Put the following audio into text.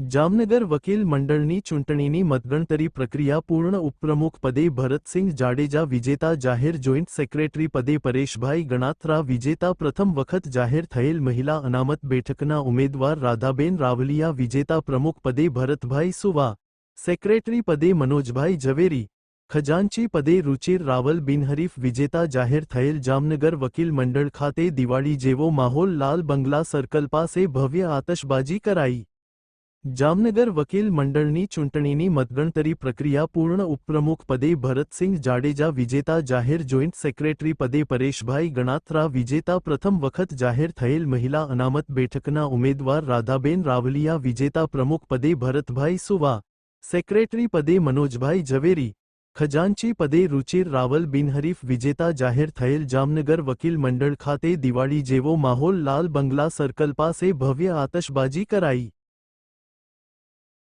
જામનગર વકીલ મંડળની ચૂંટણીની મતગણતરી પ્રક્રિયા પૂર્ણ ઉપપ્રમુખ પદે ભરતસિંહ જાડેજા વિજેતા જાહેર જોઈન્ટ સેક્રેટરી પદે પરેશભાઈ ગણાત્રા વિજેતા પ્રથમ વખત જાહેર થયેલ મહિલા અનામત બેઠકના ઉમેદવાર રાધાબેન રાવલિયા વિજેતા પ્રમુખ પદે ભરતભાઈ સુવા સેક્રેટરી પદે મનોજભાઈ ઝવેરી ખજાનચી પદે રુચિર રાવલ બિનહરીફ વિજેતા જાહેર થયેલ જામનગર વકીલ મંડળ ખાતે દિવાળી જેવો માહોલ લાલ બંગલા સર્કલ પાસે ભવ્ય આતશબાજી કરાઈ જામનગર વકીલ મંડળની ચૂંટણીની મતગણતરી પ્રક્રિયા પૂર્ણ ઉપપ્રમુખ પદે ભરતસિંહ જાડેજા, વિજેતા જાહેર જોઈન્ટ સેક્રેટરી પદે પરેશભાઈ ગણાત્રા, વિજેતા પ્રથમ વખત જાહેર થયેલ મહિલા અનામત બેઠકના ઉમેદવાર રાધાબેન રાવલિયા, વિજેતા પ્રમુખ પદે ભરતભાઈ સુવા, સેક્રેટરી પદે મનોજભાઈ ઝવેરી, ખજાનચી પદે રુચિર રાવલ બિનહરીફ, વિજેતા જાહેર થયેલ જામનગર વકીલ મંડળ ખાતે દિવાળી જેવો માહોલ લાલ બંગલા સર્કલ પાસે ભવ્ય આતશબાજી કરાઈ.